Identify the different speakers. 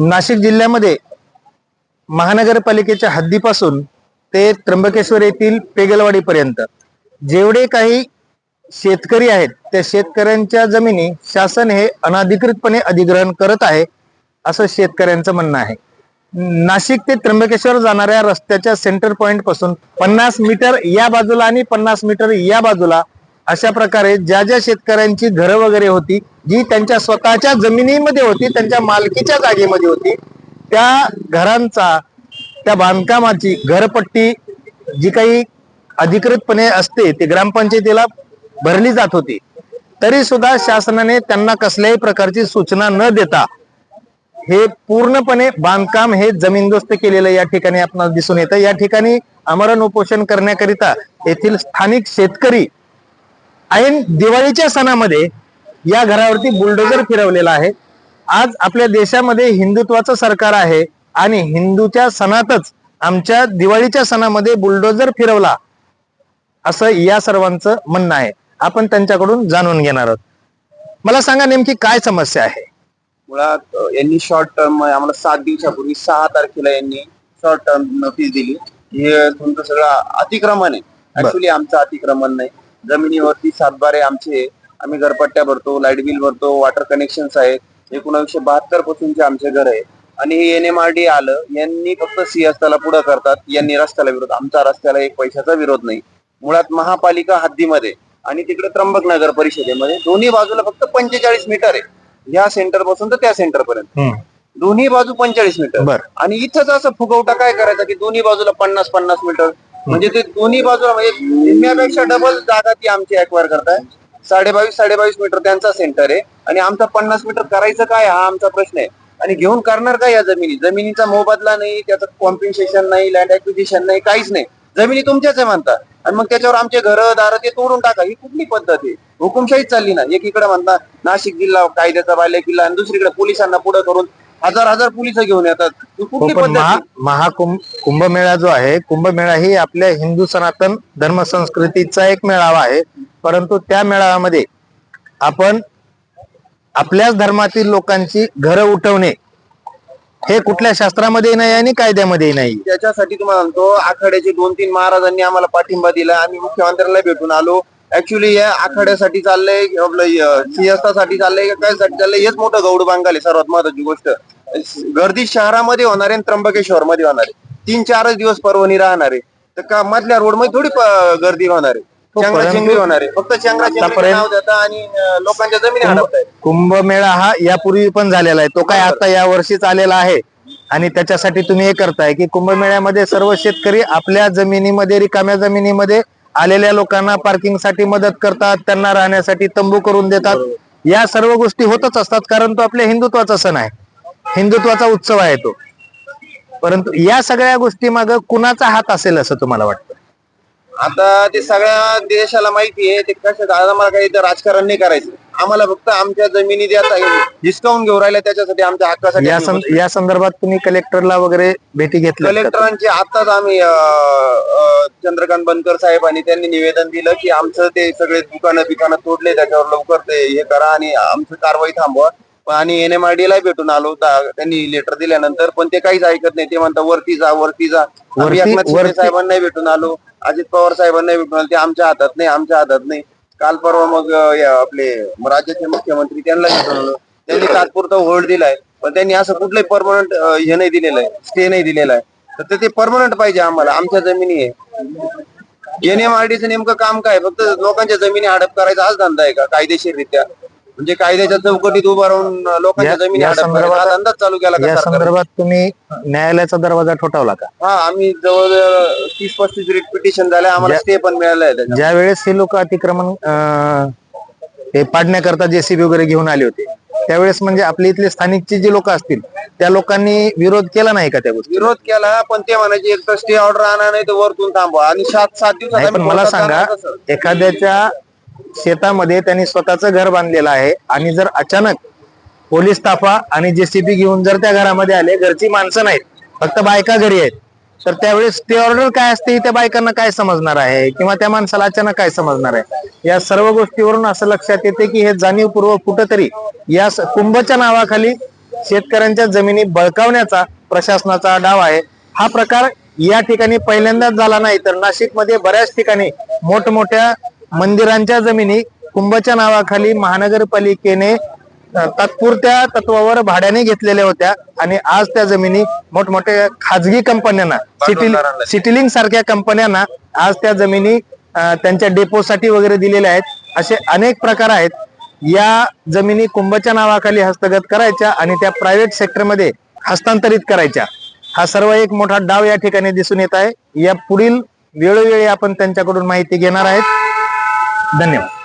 Speaker 1: नाशिक जिल्ह्यामध्ये महानगरपालिकेच्या हद्दीपासून ते त्र्यंबकेश्वर येथील पेगलवाडीपर्यंत जेवढे काही शेतकरी आहेत त्या शेतकऱ्यांच्या जमिनी शासन हे अनाधिकृतपणे अधिग्रहण करत आहे असं शेतकऱ्यांचं म्हणणं आहे. नाशिक ते त्र्यंबकेश्वर जाणाऱ्या रस्त्याच्या सेंटर पॉइंटपासून पन्नास मीटर या बाजूला आणि पन्नास मीटर या बाजूला अशा प्रकारे ज्या ज्या शेतकऱ्यांची घरं वगैरे होती जी त्यांच्या स्वतःच्या जमिनीमध्ये होती त्यांच्या मालकीच्या जागेमध्ये होती त्या घरांचा त्या बांधकामाची घरपट्टी जी काही अधिकृतपणे असते ती ग्रामपंचायतीला भरली जात होती. तरी सुद्धा शासनाने त्यांना कसल्याही प्रकारची सूचना न देता हे पूर्णपणे बांधकाम हे जमीनदोस्त केलेलं या ठिकाणी आपणास दिसून येतं. या ठिकाणी आमरण उपोषण करण्याकरिता येथील स्थानिक शेतकरी ऐन दिवाळीच्या सणामध्ये या घरावरती बुलडोजर फिरवलेला आहे. आज आपल्या देशामध्ये हिंदुत्वाचं सरकार आहे आणि हिंदूच्या सणातच आमच्या दिवाळीच्या सणामध्ये बुलडोजर फिरवला असं या सर्वांचं म्हणणं आहे. आपण त्यांच्याकडून जाणून घेणार आहोत. मला सांगा नेमकी काय समस्या आहे?
Speaker 2: मुळात यांनी शॉर्ट टर्म आम्हाला सात दिवसापूर्वी सहा तारखेला यांनी शॉर्ट टर्म नोटीस दिली. हे तुमचं सगळं अतिक्रमण आहे. ऍक्च्युली आमचं अतिक्रमण नाही. जमिनीवरती सातबारे आमचे आम्ही घरपट्ट्या भरतो लाइट बिल भरतो वॉटर कनेक्शन्स आहेत. एकोणीसशे बहात्तर पासूनचे आमचे घर आहे. आणि हे एन एम आर डी आलं यांनी फक्त सिंहस्थाला पुढे करतात यांनी रस्त्याला विरोध. आमचा रस्त्याला एक पैशाचा विरोध नाही. मुळात महापालिका हद्दीमध्ये आणि तिकडे त्र्यंबक नगर परिषदेमध्ये दोन्ही बाजूला फक्त पंचेचाळीस मीटर आहे. ह्या सेंटरपासून तर त्या सेंटर पर्यंत. दोन्ही बाजू पंचेचाळीस मीटर आणि इथंच असं फुगवटा काय करायचा की दोन्ही बाजूला पन्नास पन्नास मीटर म्हणजे ते दोन्ही बाजूला म्हणजे निम्म्यापेक्षा डबल जागा ती आमची अक्वायर करताय. साडेबावीस साडेबावीस मीटर त्यांचा सेंटर आहे. आणि आमचा पन्नास मीटर करायचं काय हा आमचा प्रश्न आहे. आणि घेऊन करणार काय या जमिनी? जमिनीचा मोबदला नाही त्याचं कॉम्पिन्सेशन नाही लँड ऍक्विजिशन नाही काहीच नाही. जमिनी तुमच्याच आहे म्हणता. आणि मग त्याच्यावर आमचे घर दार ते तोडून टाका. ही कुठली पद्धत आहे? हुकुमशाहीच चालली ना एकीकडे म्हणता नाशिक जिल्हा कायद्याचा बाल्य किल्ला आणि दुसरीकडे पोलिसांना पुढे करून हजार हजार पोलीस घेऊन येतात. ही कुठली
Speaker 1: पण
Speaker 2: पद्धत
Speaker 1: महा
Speaker 2: आहे?
Speaker 1: महाकुंभ कुंभमेळा जो आहे कुंभमेळा ही आपल्या हिंदू सनातन धर्म संस्कृतीचा एक मेळावा आहे. परंतु त्या मेळाव्यामध्ये आपण आपल्याच धर्मातील लोकांची घरं उठवणे हे कुठल्या शास्त्रामध्ये नाही आणि कायद्यामध्ये नाही.
Speaker 2: त्याच्यासाठी तुम्हाला म्हणतो आखाड्याचे दोन तीन महाराजांनी आम्हाला पाठिंबा दिला. आम्ही मुख्यमंत्र्यांना भेटून आलो. ऍक्च्युली या आखाड्यासाठी चाललंय आपलं सिंहस्थासाठी चाललंय का काय साठी चाललंय हेच मोठं गौड बांगाल आहे सर्वात महत्वाची गोष्ट. गर्दी शहरामध्ये होणार आहे त्र्यंबकेश्वर मध्ये होणार आहे. तीन चारच दिवस पर्वणी राहणार आहे. तर का मधल्या रोडमध्ये थोडी गर्दी होणार आहे.
Speaker 1: हो,
Speaker 2: चंगरा होणार आहे. फक्त चिंगरी नाव देता आणि लोकांच्या जमिनी
Speaker 1: कुंभमेळा हा यापूर्वी पण झालेला आहे. तो काय आता या वर्षीच आलेला आहे. आणि त्याच्यासाठी तुम्ही हे करताय की कुंभमेळ्यामध्ये सर्व शेतकरी आपल्या जमिनीमध्ये रिकाम्या जमिनीमध्ये आलेल्या लोकांना पार्किंगसाठी मदत करतात त्यांना राहण्यासाठी तंबू करून देतात. या सर्व गोष्टी होतच असतात कारण तो आपल्या हिंदुत्वाचा सण आहे. हिंदुत्वाचा उत्सव आहे तो. परंतु या सगळ्या गोष्टी माग कुणाचा हात असेल असं तुम्हाला वाटतं?
Speaker 2: आता ते सगळ्या देशाला माहिती आहे ते कसं आम्हाला काही इथं राजकारण नाही करायचं. आम्हाला फक्त आमच्या जमिनी द्या हिसकावून घेऊन राहिल्या त्याच्यासाठी आमच्या हक्कासाठी
Speaker 1: या
Speaker 2: आम्ही
Speaker 1: सं- या संदर्भात तुम्ही कलेक्टरला वगैरे भेटी घेतल्या
Speaker 2: कलेक्टरांचे आताच आम्ही अं, अं, चंद्रकांत बनकर साहेब आणि त्यांनी निवेदन दिलं की आमचं ते सगळे दुकानं बिकानं तोडले त्याच्यावर लवकर ते हे करा आणि आमचं कारवाई थांबवा. पण आणि एन एम आर डी ला भेटून आलो ता- त्यांनी लेटर दिल्यानंतर पण ते काहीच ऐकत नाही. ते म्हणतात वरती जा वरती जा. आम्ही
Speaker 1: वरती-
Speaker 2: एकनाथ शिंदे
Speaker 1: वरती-
Speaker 2: साहेबांनाही भेटून आलो. अजित पवार साहेबांनाही भेटून आलो. ते आमच्या हातात नाही आमच्या हातात नाही. काल परवा मग या आपले राज्याचे मुख्यमंत्री त्यांना त्यांनी तात्पुरता होल्ड दिलाय पण त्यांनी असं कुठलंही परमनंट हे नाही दिलेलं आहे स्टे नाही दिलेला आहे. तर ते परमनंट पाहिजे आम्हाला आमच्या जमिनी आहे. एनएमआरडीचं नेमकं काम काय फक्त लोकांच्या जमिनी हडप करायचा हाच धंदा आहे का? कायदेशीररित्या? म्हणजे कायद्याच्या चौकटीत उभा राहून लोकांच्या
Speaker 1: या-
Speaker 2: जमिनी
Speaker 1: या
Speaker 2: हडप करायचा
Speaker 1: संदर्भात-
Speaker 2: धंदाच चालू केला का
Speaker 1: या
Speaker 2: सरकारने?
Speaker 1: संदर्भात तुम्ही न्यायालयाचा दरवाजा ठोठावला का
Speaker 2: हा आम्ही जवळ तीस पस्तीस रिट पिटिशन झाले आम्हाला स्टे पण मिळाला आहे त्याच्यात.
Speaker 1: ज्या वेळेस हे लोक अतिक्रमण अं, हे पाडण्याकरता जेसीबी वगैरे घेऊन आले होते त्यावेळेस म्हणजे आपल्या इथले स्थानिकचे जे लोक असतील त्या लोकांनी विरोध केला नाही का त्या गोष्टी
Speaker 2: विरोध केला पण ते म्हणायचे एक तर स्टे ऑर्डर आणा नाही तर वरतून थांबवा आणि सात सात दिवसात
Speaker 1: नाही पण
Speaker 2: आम्ही
Speaker 1: मला
Speaker 2: कोर्टात
Speaker 1: सांगा
Speaker 2: जाणार?
Speaker 1: एखाद्याच्या शेतामध्ये त्यांनी स्वतःचं घर बांधलेलं आहे. आणि जर अचानक पोलीस ताफा आणि जेसीबी घेऊन जर त्या घरामध्ये आले घरची माणसं नाहीत फक्त बायका घरी आहेत तर त्यावेळेस ते ऑर्डर काय असते त्या बायकांना काय समजणार आहे? किंवा त्या माणसाला अचानक काय समजणार आहे? या सर्व गोष्टीवरून असं लक्षात येते की हे जाणीवपूर्वक कुठंतरी या कुंभच्या नावाखाली शेतकऱ्यांच्या जमिनी बळकावण्याचा प्रशासनाचा डाव आहे. हा प्रकार या ठिकाणी पहिल्यांदाच झाला नाही तर नाशिकमध्ये बऱ्याच ठिकाणी मोठमोठ्या मंदिरांच्या जमिनी कुंभच्या नावाखाली महानगरपालिकेने तात्पुरत्या तत्वावर भाड्याने घेतलेल्या होत्या आणि आज त्या जमिनी मोठमोठ्या खाजगी कंपन्यांना सिटी. सिटिलिंग सारख्या कंपन्यांना आज त्या जमिनी त्यांच्या डेपोसाठी वगैरे दिलेल्या आहेत. असे अनेक प्रकार आहेत. या जमिनी कुंभच्या नावाखाली हस्तगत करायच्या आणि त्या प्रायव्हेट सेक्टरमध्ये हस्तांतरित करायच्या. हा सर्व एक मोठा डाव या ठिकाणी दिसून येत आहे. या पुढील वेळोवेळी आपण त्यांच्याकडून माहिती घेणार आहेत. धन्यवाद.